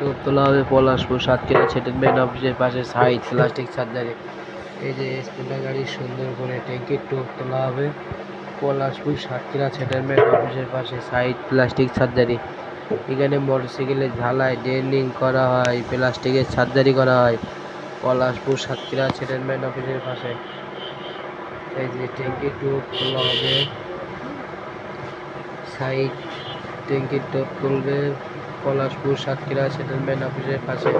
টোপ তোলা হবে পলাশপুর সাতক্ষীরা সেটেলমেন্ট অফিসের পাশে সাইড প্লাস্টিক সার্জারি এই যে স্কুলটা গাড়ি সুন্দর করে ট্যাঙ্কির টোপ তোলা হবে পলাশপুর সাতক্ষীরা সেটেলমেন্ট অফিসের পাশে সাইড প্লাস্টিক সার্জারি এখানে মোটরসাইকেলের ঝালাই ডেন্ডিং করা হয় প্লাস্টিকের সার্জারি করা হয়। পলাশপুর সাতক্ষীরা সেটেলমেন্ট অফিসের পাশে। এই যে ট্যাঙ্কির টোপ তোলা হবে সাইড ট্যাঙ্কির টোপ তুলবে পলাশপুর সাতক্ষীরা সেটেলমেন্ট অফিসের পাশে।